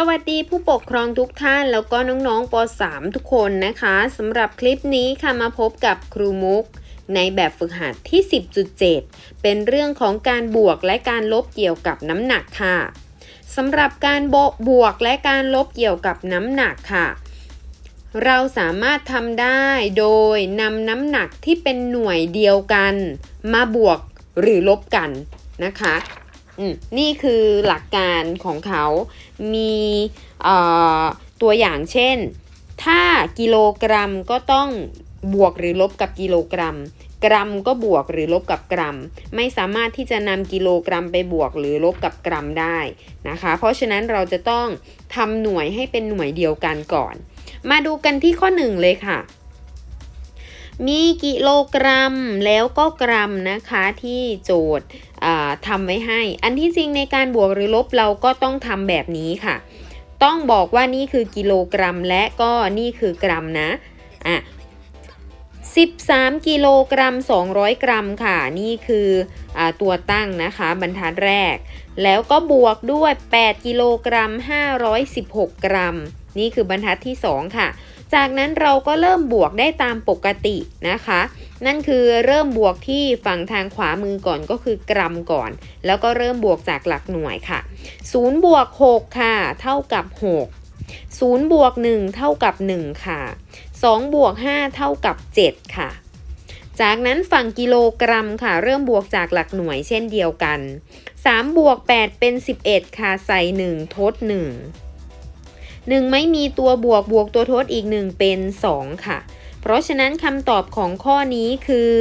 สวัสดีผู้ปกครองทุกท่านแล้วก็น้องๆป .3 ทุกคนนะคะสำหรับคลิปนี้ค่ะมาพบกับครูมุก ในแบบฝึกหัดที่ 10.7 เป็นเรื่องของการบวกและการลบเกี่ยวกับน้ำหนักค่ะสำหรับการบบวกและการลบเกี่ยวกับน้ำหนักค่ะ เราสามารถทำได้โดยนำน้ำหนักที่เป็นหน่วยเดียวกัน มาบวกหรือลบกันนะคะ นี่คือหลักการของเขา มีตัวอย่างเช่น ถ้ากิโลกรัมก็ต้องบวกหรือลบกับกิโลกรัม กรัมก็บวกหรือลบกับกรัม ไม่สามารถที่จะนำกิโลกรัมไปบวกหรือลบกับกรัมได้นะคะ เพราะฉะนั้นเราจะต้องทำหน่วยให้เป็นหน่วยเดียวกันก่อน มาดูกันที่ข้อหนึ่งเลยค่ะ มีกิโลกรัมแล้วก็กรัมนะคะที่โจทย์ ทำไว้ให้ อันที่จริงในการบวกหรือลบเราก็ต้องทำแบบนี้ค่ะ ต้องบอกว่านี่คือกิโลกรัมและก็นี่คือกรัมนะอะ13 กิโลกรัม 200 กรัมค่ะ นี่คืออตัวตั้งนะคะบรรทัดแรก แล้วก็บวกด้วย 8 กิโลกรัม 516 กรัม นี่คือบรรทัดที่ 2 ค่ะ จากนั้นเราก็เริ่มบวกได้ตามปกตินะคะ นั่นคือเริ่มบวกที่ฝั่งทางขวามือก่อนก็คือกรัมก่อน แล้วก็เริ่มบวกจากหลักหน่วยค่ะ0บวก6ค่ะ เท่ากับ 6 0บวก1เท่ากับ 1 ค่ะ 2 บวก 5 เท่ากับ 7 ค่ะ จากนั้นฝั่งกิโลกรัมค่ะ เริ่มบวกจากหลักหน่วยเช่นเดียวกัน 3 บวก 8 เป็น 11 ค่ะ ใส่ 1 ทด 1 1 ไม่มีตัวบวกบวกตัวทดอีก 1 เป็น 2 ค่ะ ราะฉะนั้นคำตอบของข้อนี้คือ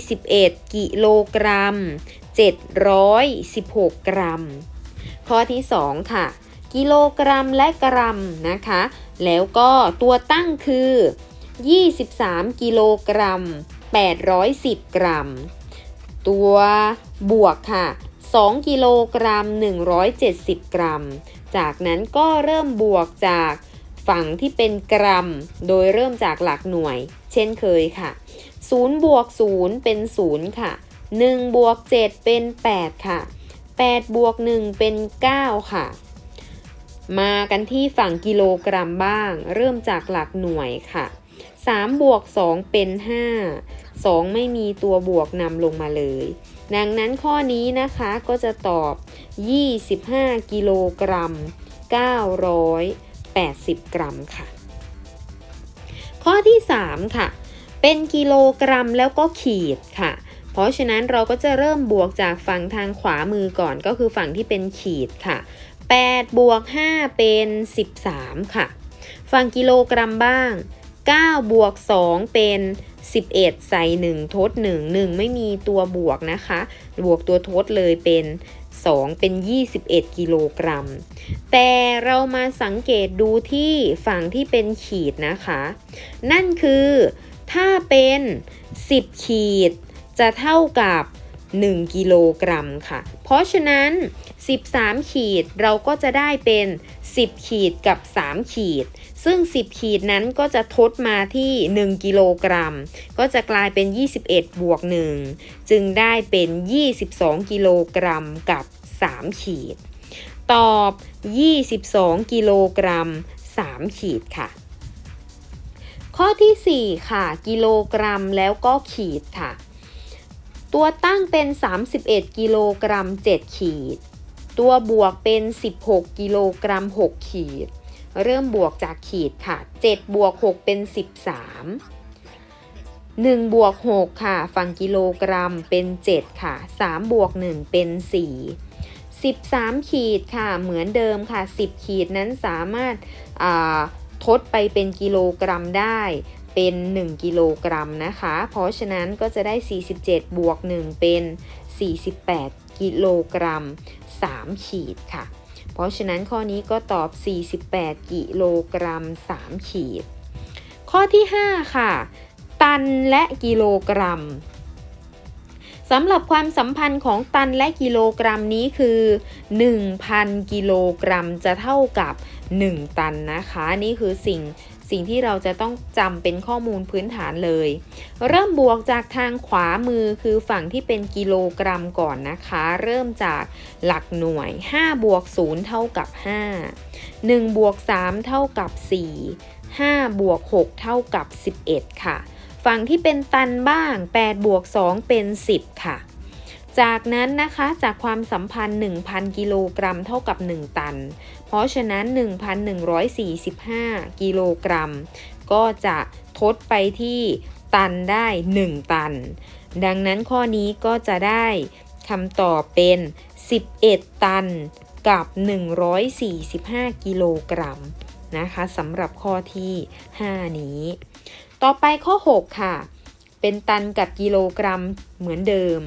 21 กิโลกรัม 716 กรัม ข้อที่ 2 ค่ะ กิโลกรัมและกรัมนะคะ แล้วก็ตัวตั้งคือ 23 กิโลกรัม 810 กรัม ตัวบวกค่ะ 2 กิโลกรัม 170 กรัม จากนั้นก็เริ่มบวกจาก ฝั่งที่เป็นกรัม โดยเริ่มจากหลักหน่วย เช่นเคยค่ะ0บวก0เป็น 0 ค่ะ1บวก7เป็น 8 ค่ะ8บวก1เป็น 9 ค่ะ มากันที่ฝั่งกิโลกรัมบ้าง เริ่มจากหลักหน่วยค่ะ3บวก2เป็น 5 2 ไม่มีตัวบวกนำลงมาเลย ดังนั้นข้อนี้นะคะก็จะตอบ 25 กิโลกรัม 80 กรัมค่ะ ข้อที่ 3 ค่ะ เป็นกิโลกรัมแล้วก็ขีดค่ะ เพราะฉะนั้นเราก็จะเริ่มบวกจากฝั่งทางขวามือก่อนก็คือฝั่งที่เป็นขีดค่ะ8บวก5เป็น 13 ค่ะ ฝั่งกิโลกรัมบ้าง9บวก2เป็น 11 ใส่ 1 ทด 1 1 ไม่มีตัวบวกนะคะ บวกตัวทดเลยเป็น 2 เป็น 21 กิโลกรัม แต่เรามาสังเกตดูที่ฝั่งที่เป็นขีดนะคะ นั่นคือถ้าเป็น 10 ขีดจะเท่ากับ 1 กิโลกรัมค่ะ เพราะฉะนั้น 13 ขีดเราก็จะได้เป็น 10 ขีดกับ 3 ขีด ซึ่ง 10 ขีดนั้นก็จะทดมาที่ 1 กิโลกรัม ก็จะกลายเป็น 21 บวก 1 จึงได้เป็น 22 กิโลกรัมกับ 3 ขีด ตอบ 22 กิโลกรัม 3 ขีดค่ะ ข้อที่ 4 ค่ะ กิโลกรัมแล้วก็ขีดค่ะ ตัวตั้งเป็น 31 กิโลกรัม 7 ขีด ตัวบวกเป็น 16 กิโลกรัม 6 ขีด เริ่มบวกจากขีดค่ะ 7 บวก 6 เป็น 13 1 บวก 6 ค่ะ ฝั่งกิโลกรัมเป็น 7 ค่ะ 3 บวก 1 เป็น 4 13 ขีดค่ะ เหมือนเดิมค่ะ 10 ขีดนั้นสามารถทดไปเป็นกิโลกรัมได้เป็น 1 กิโลกรัมนะคะ เพราะฉะนั้นก็จะได้ 47 บวก 1 เป็น 48 กิโลกรัม 3 ขีดค่ะ เพราะฉะนั้นข้อนี้ก็ตอบ 48 กิโลกรัม 3 ขีด ข้อที่ 5 ค่ะ ตันและกิโลกรัมสำหรับความสัมพันธ์ของตันและกิโลกรัมนี้คือ 1,000 กิโลกรัมจะเท่ากับ 1 ตันนะคะ นี่คือสิ่ง สิ่งที่เราจะต้องจำเป็นข้อมูลพื้นฐานเลย เริ่มบวกจากทางขวามือคือฝั่งที่เป็นกิโลกรัมก่อนนะคะ เริ่มจากหลักหน่วย 5 บวก 0 เท่ากับ 5 1 บวก 3 เท่ากับ 4 5 บวก 6 เท่ากับ 11 ค่ะ ฝั่งที่เป็นตันบ้าง 8 บวก 2 เป็น 10 ค่ะ จากนั้นนะคะจากความสัมพันธ์ 1,000 กิโลกรัมเท่ากับ 1 ตัน เพราะฉะนั้น 1,145 กิโลกรัม ก็จะทดไปที่ตันได้ 1 ตัน ดังนั้นข้อนี้ก็จะได้คำตอบเป็น 11 ตันกับ 145 กิโลกรัมนะคะสำหรับข้อที่ 5 นี้ ต่อไปข้อ 6 ค่ะ เป็นตันกับกิโลกรัมเหมือนเดิม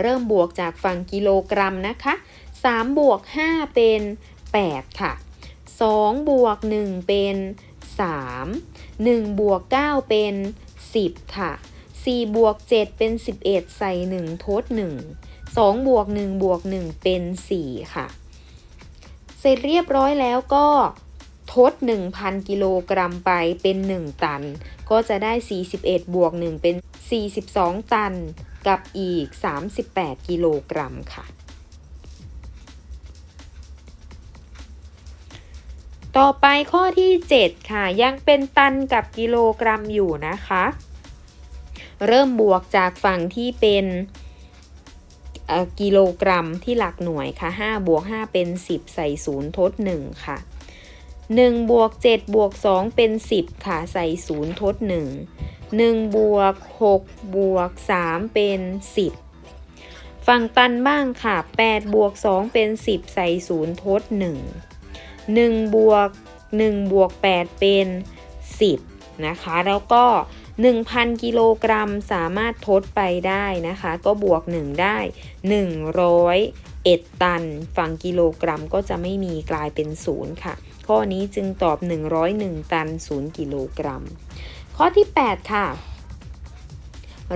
เริ่มบวกจากฝั่งกิโลกรัมนะคะ3บวก5เป็น 8 ค่ะ 2 บวก 1 เป็น 3 1 บวก 9 เป็น 10 ค่ะ 4 บวก 7 เป็น 11 ใส่ 1 ทด 1 2 บวก 1 บวก 1 เป็น 4 ค่ะ เสร็จเรียบร้อยแล้วก็ทด 1,000 กิโลกรัมไปเป็น 1 ตัน ก็จะได้ 41 บวก 1 เป็น 42 ตัน กับอีก 38 กิโลกรัมค่ะ ต่อไปข้อที่ 7 ค่ะ ยังเป็นตันกับกิโลกรัมอยู่นะคะ เริ่มบวกจากฝั่งที่เป็นกิโลกรัมที่หลักหน่วยค่ะ 5 บวก 5 เป็น 10 ใส่ 0 ทด 1 ค่ะ 1บวก7บวก2เป็น 10 ค่ะ ใส่ 0 ทด 1 1บวก6บวก3เป็น 10 ฝั่งตันบ้างค่ะ8บวก2เป็น 10 ใส่ 0 ทด 1 1บวก1บวก8เป็น 10 นะคะ แล้วก็ 1,000 กิโลกรัมสามารถทดไปได้นะคะ ก็บวก 1 ได้ 101ตัน ฝั่งกิโลกรัมก็จะไม่มีกลายเป็น 0 ค่ะ ข้อนี้จึงตอบ 101 ตัน 0 กิโลกรัม ข้อที่ 8 ค่ะ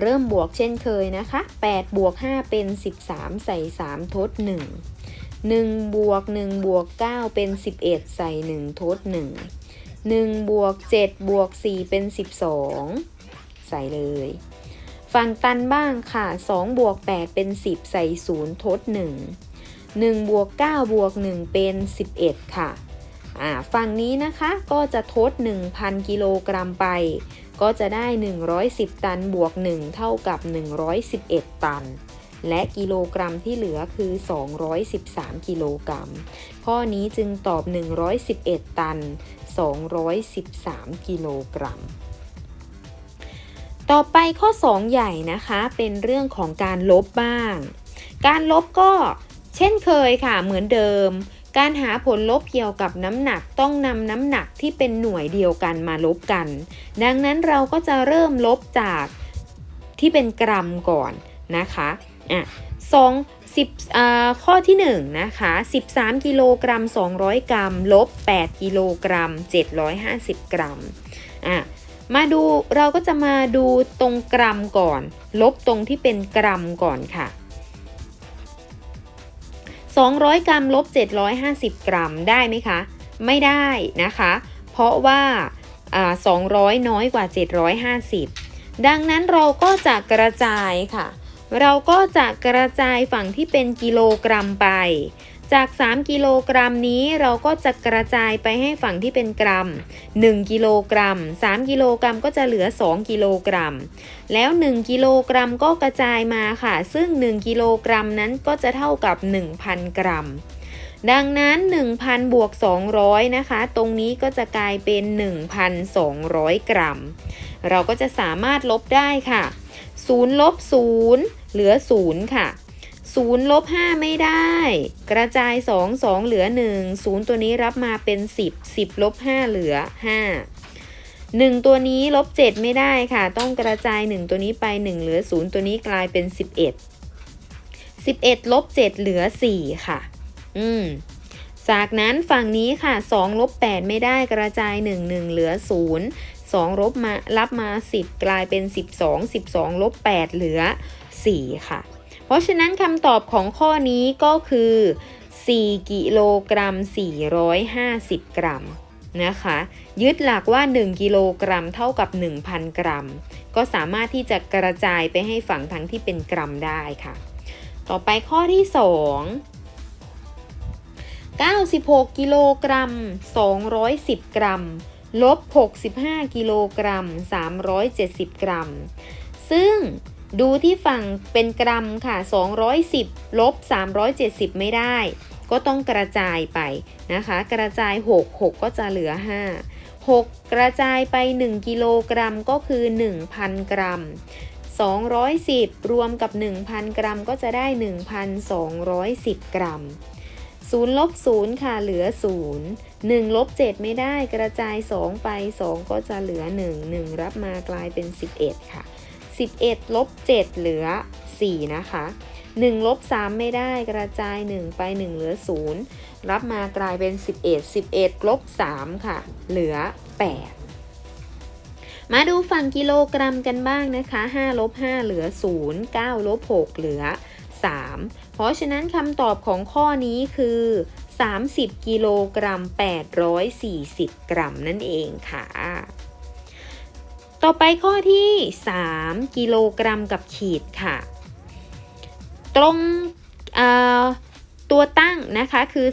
เริ่มบวกเช่นเคยนะคะ 8 บวก 5 เป็น 13 ใส่ 3 ทด 1 1 บวก 1 บวก 9 เป็น 11 ใส่ 1 ทด 1 1 บวก 7 บวก 4 เป็น 12 ใส่เลยฝั่งตันบ้างค่ะ 2 บวก 8 เป็น 10 ใส่ 0 ทด 1 1 บวก 9 บวก 1 เป็น 11 ค่ะอ่า ฝั่งนี้นะคะก็จะทด 1,000 กิโลกรัมไป ก็จะได้ 110 ตันบวก 1 เท่ากับ 111 ตัน และกิโลกรัมที่เหลือคือ 213 กิโลกรัม ข้อนี้จึงตอบ 111 ตัน 213 กิโลกรัมต่อไปข้อ 2 ใหญ่นะคะเป็นเรื่องของการลบบ้าง การลบก็เช่นเคยค่ะเหมือนเดิม การหาผลลบเกี่ยวกับน้ำหนักต้องนำน้ำหนักที่เป็นหน่วยเดียวกันมาลบกัน ดังนั้นเราก็จะเริ่มลบจากที่เป็นกรัมก่อนนะคะอะสองสิบอ่าข้อที่1นะคะ13กิโลกรัม200 กรัม ลบ 8กิโลกรัม 750 กรัมอะมาดูเราก็จะมาดูตรงกรัมก่อน ลบตรงที่เป็นกรัมก่อนค่ะ 200 กรัมลบ 750 กรัมได้ไหมคะ ไม่ได้นะคะ เพราะว่าอ่า 200 น้อยกว่า 750 ดังนั้นเราก็จะกระจายค่ะ เราก็จะกระจายฝั่งที่เป็นกิโลกรัมไป จาก 3 กิโลกรัมนี้เราก็จะกระจายไปให้ฝั่งที่เป็นกรัม 1 กิโลกรัม 3 กิโลกรัมก็จะเหลือ 2 กิโลกรัม แล้ว 1 กิโลกรัมก็กระจายมาค่ะ ซึ่ง 1 กิโลกรัมนั้นก็จะเท่ากับ 1,000 กรัม ดังนั้น 1,000 บวก 200 นะคะ ตรงนี้ก็จะกลายเป็น 1,200 กรัม เราก็จะสามารถลบได้ค่ะ0ลบ0เหลือ 0 ค่ะ 0ลบ5ไม่ได้ กระจาย 2 2 เหลือ 1 0 ตัวนี้รับมาเป็น 10 10ลบ5เหลือ 5 1 ตัวนี้ลบ7ไม่ได้ค่ะ ต้องกระจาย 1 ตัวนี้ไป 1 เหลือ 0 ตัวนี้กลายเป็น 11 11ลบ7เหลือ 4 ค่ะ อืมจากนั้นฝั่งนี้ค่ะ2ลบ8ไม่ได้กระจาย 1 1 เหลือ 0 2ลบมารับมา 10 กลายเป็น 12 12ลบ8เหลือ 4 ค่ะ เพราะฉะนั้นคำตอบของข้อนี้ก็คือ 4 กิโลกรัม 450 กรัมนะคะ ยึดหลักว่า 1 กิโลกรัมเท่ากับ 1,000 กรัม ก็สามารถที่จะกระจายไปให้ฝั่งทั้งที่เป็นกรัมได้ค่ะ ต่อไปข้อที่ 2 96 กิโลกรัม 210 กรัม ลบ 65 กิโลกรัม 370 กรัม ซึ่ง ดูที่ฝั่งเป็นกรัมค่ะ 210 ลบ 370 ไม่ได้ ก็ต้องกระจายไปนะคะ กระจาย 6 6 ก็จะเหลือ 5 6 กระจายไป 1 กิโลกรัมก็คือ 1,000 กรัม 210 รวมกับ 1,000 กรัมก็จะได้ 1,210 กรัม0ลบ0ค่ะเหลือ 0 1ลบ7ไม่ได้กระจาย 2 ไป 2 ก็จะเหลือ 1 1 รับมากลายเป็น 11 ค่ะ 11ลบ7เหลือ 4 นะคะ1ลบ3ไม่ได้กระจาย 1 ไป 1 เหลือ 0 รับมากลายเป็น 11 11ลบ3ค่ะ เหลือ 8 มาดูฝั่งกิโลกรัมกันบ้างนะคะ5ลบ5เหลือ 0 9ลบ6เหลือ 3 เพราะฉะนั้นคำตอบของข้อนี้คือ 30 กิโลกรัม 840 กรัมนั่นเองค่ะ ต่อไปข้อที่ 3 กิโลกรัมกับขีดค่ะ ตรงตัวตั้งนะคะคือ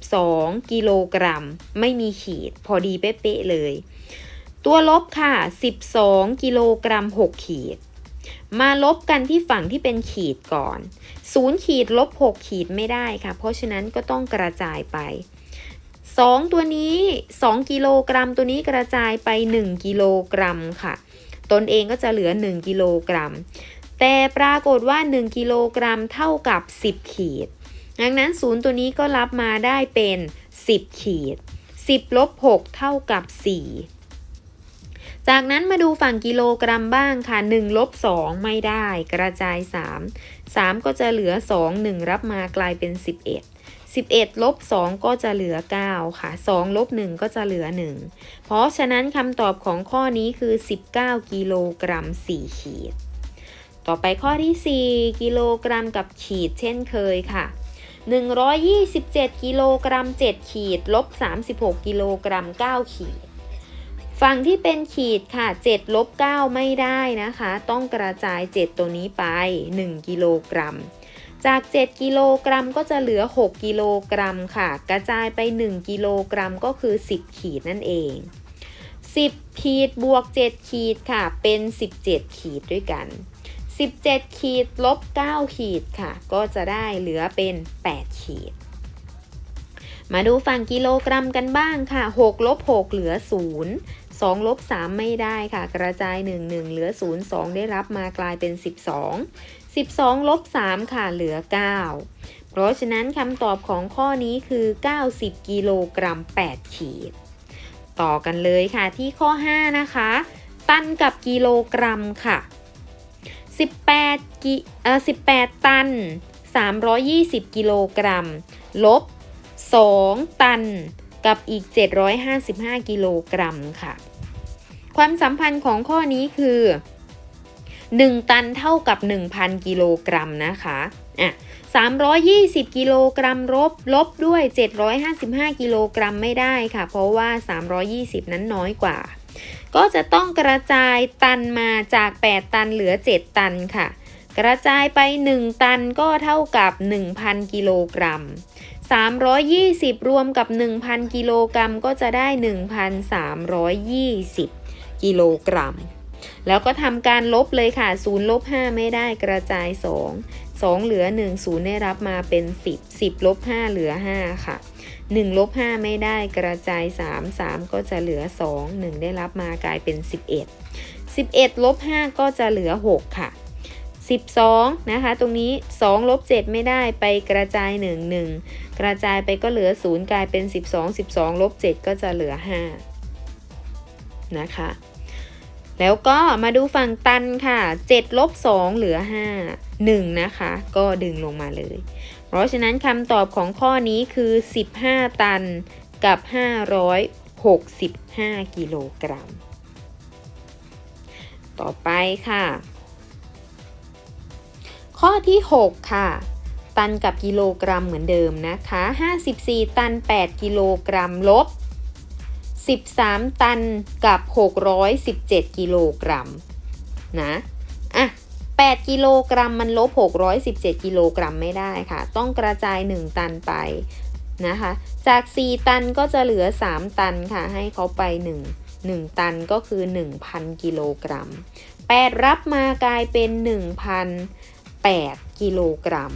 32 กิโลกรัม ไม่มีขีด พอดีเป๊ะเลย ตัวลบค่ะ 12 กิโลกรัม 6 ขีด มาลบกันที่ฝั่งที่เป็นขีดก่อน 0 ขีดลบ 6 ขีดไม่ได้ค่ะ เพราะฉะนั้นก็ต้องกระจายไป 2 ตัวนี้ 2 กิโลกรัม ตัวนี้กระจายไป 1 กิโลกรัมค่ะ ตนเองก็จะเหลือ 1 กิโลกรัม แต่ปรากฏว่า 1 กิโลกรัมเท่ากับ 10 ขีด ดังนั้น 0 ตัวนี้ก็รับมาได้เป็น 10 ขีด 10ลบ6เท่ากับ 4 จากนั้นมาดูฝั่งกิโลกรัมบ้างค่ะ1ลบ2ไม่ได้ กระจาย 3 3 ก็จะเหลือ 2 1 รับมากลายเป็น 11 11ลบ2ก็จะเหลือ 9 ค่ะ2ลบ1ก็จะเหลือ 1 เพราะฉะนั้นคำตอบของข้อนี้คือ 19 กิโลกรัม 4 ขีด ต่อไปข้อที่ 4 กิโลกรัมกับขีดเช่นเคยค่ะ 127 กิโลกรัม 7 ขีดลบ36 กิโลกรัม 9 ขีด ฝั่งที่เป็นขีดค่ะ 7 ลบ 9 ไม่ได้นะคะ ต้องกระจาย 7 ตัวนี้ไป 1 กิโลกรัม จาก 7 กิโลกรัมก็จะเหลือ 6 กิโลกรัมค่ะ กระจายไป 1 กิโลกรัมก็คือ 10 ขีดนั่นเอง 10 ขีดบวก 7 ขีดค่ะ เป็น 17 ขีดด้วยกัน 17 ขีดลบ 9 ขีดค่ะ ก็จะได้เหลือเป็น 8 ขีด มาดูฝั่งกิโลกรัมกันบ้างค่ะ 6 ลบ 6 เหลือ 0 2 ลบ 3 ไม่ได้ค่ะ กระจาย 1 1 เหลือ 0 2 ได้รับมากลายเป็น 12 12ลบ3ค่ะเหลือ 9 เพราะฉะนั้นคำตอบของข้อนี้คือ 90 กิโลกรัม 8 ขีด ต่อกันเลยค่ะที่ข้อ 5 นะคะ ตันกับกิโลกรัมค่ะ 18กิเอ่อ18 ตัน 320 กิโลกรัม ลบ 2 ตันกับอีก 755 กิโลกรัมค่ะ ความสัมพันธ์ของข้อนี้คือ 1 ตันเท่ากับ 1,000 กิโลกรัมนะคะอะ320 กิโลกรัมลบลบด้วย 755 กิโลกรัมไม่ได้ค่ะ เพราะว่า 320 นั้นน้อยกว่า ก็จะต้องกระจายตันมาจาก 8 ตันเหลือ 7 ตันค่ะ กระจายไป 1 ตันก็เท่ากับ 1,000 กิโลกรัม 320 รวมกับ 1,000 กิโลกรัมก็จะได้ 1,320 กิโลกรัม แล้วก็ทำการลบเลยค่ะ0ลบ5ไม่ได้กระจาย 2 2 เหลือ 1 0 ได้รับมาเป็น 10 10ลบ5เหลือ 5 ค่ะ1ลบ5ไม่ได้กระจาย 3 3 ก็จะเหลือ 2 1 ได้รับมากลายเป็น 11 11ลบ5ก็จะเหลือ 6 ค่ะ 12 นะคะ ตรงนี้2ลบ7ไม่ได้ไปกระจาย 1 1 กระจายไปก็เหลือ 0 กลายเป็น 12 12ลบ7ก็จะเหลือ 5 นะคะ แล้วก็มาดูฝั่งตันค่ะ7ลบ2เหลือ 5 1 นะคะ ก็ดึงลงมาเลย เพราะฉะนั้นคำตอบของข้อนี้คือ 15 ตันกับ 565 กิโลกรัม ต่อไปค่ะ ข้อที่ 6 ค่ะ ตันกับกิโลกรัมเหมือนเดิมนะคะ 54 ตัน 8 กิโลกรัมลบ 13 ตันกับ 617 กิโลกรัมนะอะ8 กิโลกรัมมันลบ 617 กิโลกรัมไม่ได้ค่ะ ต้องกระจาย 1 ตันไปนะคะ จาก 4 ตันก็จะเหลือ 3 ตันค่ะ ให้เขาไป 1 1 ตันก็คือ 1,000 กิโลกรัม 8 รับมากลายเป็น 1,008 กิโลกรัม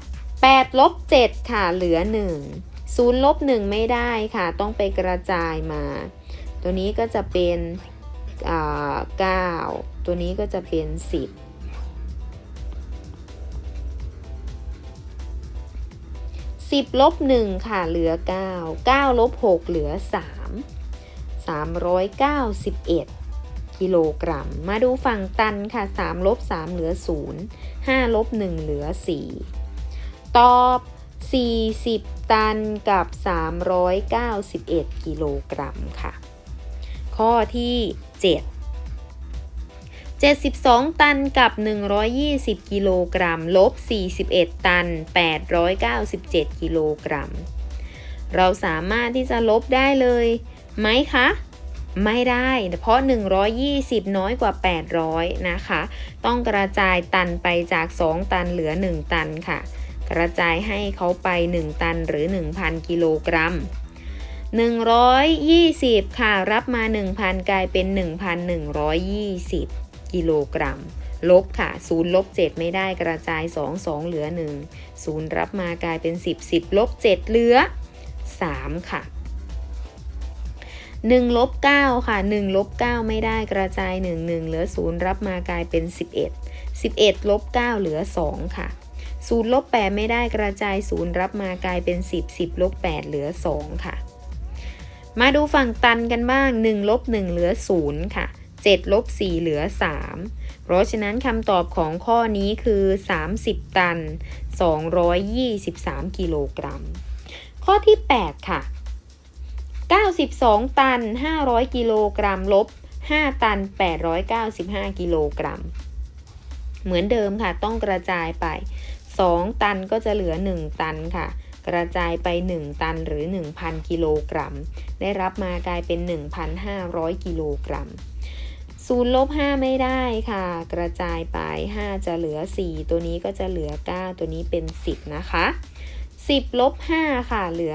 8 ลบ 7 ค่ะ เหลือ 1 0ลบ1ไม่ได้ค่ะ ต้องไปกระจายมา ตัวนี้ก็จะเป็นอ่า9ตัวนี้ก็จะเป็น 10 10ลบ1ค่ะเหลือ9 9ลบ6เหลือ3 391กิโลกรัม มาดูฝั่งตันค่ะ3ลบ3เหลือ0 5ลบ1เหลือ4ตอบ 40 ตันกับ 391 กิโลกรัมค่ะ ข้อที่ 7 72 ตันกับ 120 กิโลกรัม ลบ 41 ตัน 897 กิโลกรัม เราสามารถที่จะลบได้เลยไหมคะ ไม่ได้ เพราะ 120 น้อยกว่า 800 นะคะ ต้องกระจายตันไปจาก 2 ตันเหลือ 1 ตันค่ะ กระจายให้เขาไป 1 ตันหรือ 1,000 กิโลกรัม 120 ค่ะ รับมา 1,000 กลายเป็น 1,120 กิโลกรัม ลบค่ะ0ลบ7ไม่ได้กระจาย 2 2 เหลือ 1 0 รับมากลายเป็น 10 10ลบ7เหลือ 3 ค่ะ1ลบ9ค่ะ1ลบ9ไม่ได้กระจาย 1 1 เหลือ 0 รับมากลายเป็น 11 11ลบ9เหลือ 2 ค่ะ 0ลบ8ไม่ได้กระจาย0รับมากลายเป็น10 10ลบ8เหลือ2ค่ะ มาดูฝั่งตันกันบ้าง1ลบ1เหลือ0ค่ะ7ลบ4เหลือ3เพราะฉะนั้นคำตอบของข้อนี้คือ 30 ตัน 223 กิโลกรัม ข้อที่ 8 ค่ะ 92 ตัน 500 กิโลกรัม ลบ 5 ตัน 895 กิโลกรัม เหมือนเดิมค่ะ ต้องกระจายไป 2 ตันก็จะเหลือ 1 ตันค่ะ กระจายไป 1 ตันหรือ 1,000 กิโลกรัม ได้รับมากลายเป็น 1,500 กิโลกรัม0ลบ5ไม่ได้ค่ะ กระจายไป 5 จะเหลือ 4 ตัวนี้ก็จะเหลือ 9 ตัวนี้เป็น 10 นะคะ 10ลบ5ค่ะ เหลือ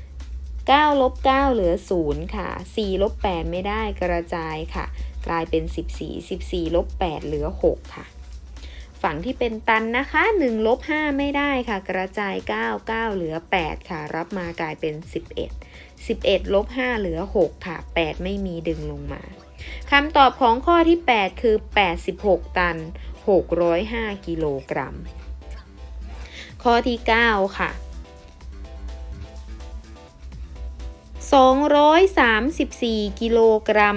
5 9ลบ9เหลือ 0 ค่ะ 4ลบ8ไม่ได้กระจายค่ะ กลายเป็น 14 14ลบ8เหลือ 6 ค่ะ ฝั่งที่เป็นตันนะคะ1ลบ5ไม่ได้ค่ะ กระจาย 9 9 เหลือ 8 ค่ะ รับมากลายเป็น 11 11ลบ5เหลือ 6 ค่ะ 8 ไม่มีดึงลงมาคำตอบของข้อที่ 8 คือ 86 ตัน 605 กิโลกรัม ข้อที่ 9 ค่ะ 234 กิโลกรัม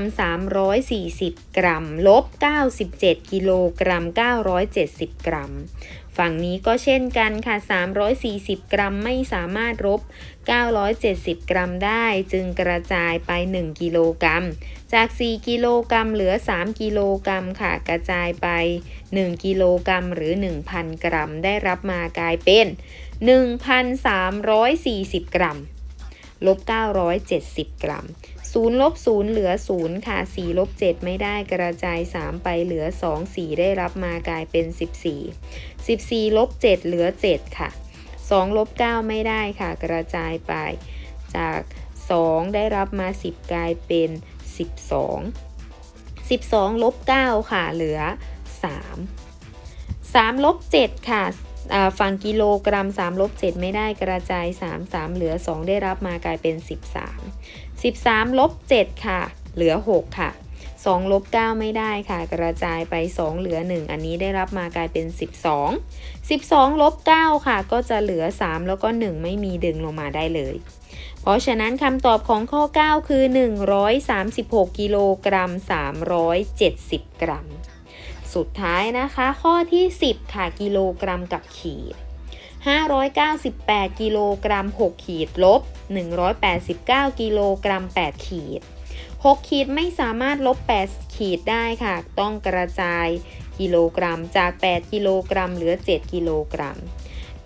340 กรัม ลบ 97 กิโลกรัม 970 กรัม ฝั่งนี้ก็เช่นกันค่ะ 340 กรัมไม่สามารถลบ 970 กรัมได้ จึงกระจายไป 1 กิโลกรัม จาก 4 กิโลกรัมเหลือ 3 กิโลกรัมค่ะ กระจายไป 1 กิโลกรัมหรือ 1,000 กรัม ได้รับมากลายเป็น 1,340 กรัม ลบ970 กรัม0ลบ0เหลือ 0 ค่ะ4ลบ7ไม่ได้กระจาย 3 ไปเหลือ 2 4 ได้รับมากลายเป็น 14 14ลบ7เหลือ 7 ค่ะ2ลบ9ไม่ได้ค่ะ กระจายไปจาก 2 ได้รับมา 10 กลายเป็น 12 12ลบ9ค่ะเหลือ 3 3ลบ7ค่ะอ่า ฝั่งกิโลกรัม3ลบ7ไม่ได้กระจาย 3 3 เหลือ 2 ได้รับมากลายเป็น 13 13ลบ7ค่ะ เหลือ 6 ค่ะ2ลบ9ไม่ได้ค่ะ กระจายไป 2 เหลือ 1 อันนี้ได้รับมากลายเป็น 12 12ลบ9ค่ะ ก็จะเหลือ 3 แล้วก็ 1 ไม่มีดึงลงมาได้เลย เพราะฉะนั้นคำตอบของข้อ 9 คือ 136 กิโลกรัม 370 กรัม สุดท้ายนะคะ ข้อที่ 10 ค่ะกิโลกรัมกับขีด 598 กิโลกรัม 6 ขีดลบ 189 กิโลกรัม 8 ขีด 6 ขีดไม่สามารถลบ 8 ขีดได้ค่ะ ต้องกระจายกิโลกรัมจาก 8 กิโลกรัมเหลือ 7 กิโลกรัม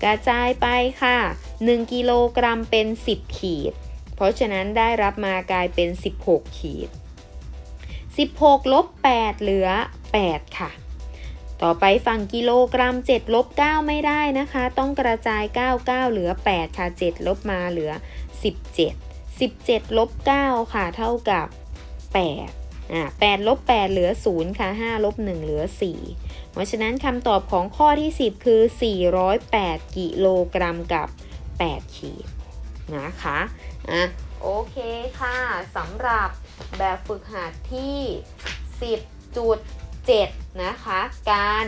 กระจายไปค่ะ 1 กิโลกรัมเป็น 10 ขีด เพราะฉะนั้นได้รับมากลายเป็น 16 ขีด 16 ลบ 8 เหลือ 8 ค่ะ ต่อไปฝั่งกิโลกรัม7ลบ9ไม่ได้นะคะ ต้องกระจาย 9 9 เหลือ 8 ค่ะ 7 ลบมาเหลือ 17 17ลบ9ค่ะ เท่ากับ 8 อ่า8ลบ8เหลือ 0 ค่ะ 5 ลบ 1 เหลือ 4 เพราะฉะนั้นคำตอบของข้อที่ 10 คือ 408 กิโลกรัมกับ 8 ขีดนะคะ อะ โอเคค่ะ สำหรับแบบฝึกหัดที่ 10 จุด 7 นะคะ การ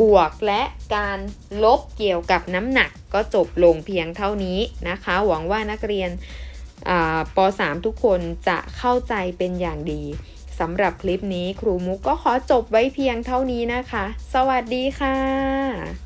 บวกและการลบเกี่ยวกับน้ำหนักก็จบลงเพียงเท่านี้นะคะ หวังว่านักเรียนอ่าป .3 ทุกคนจะเข้าใจเป็นอย่างดีสำหรับคลิปนี้ครูมุกก็ขอจบไว้เพียงเท่านี้นะคะ สวัสดีค่ะ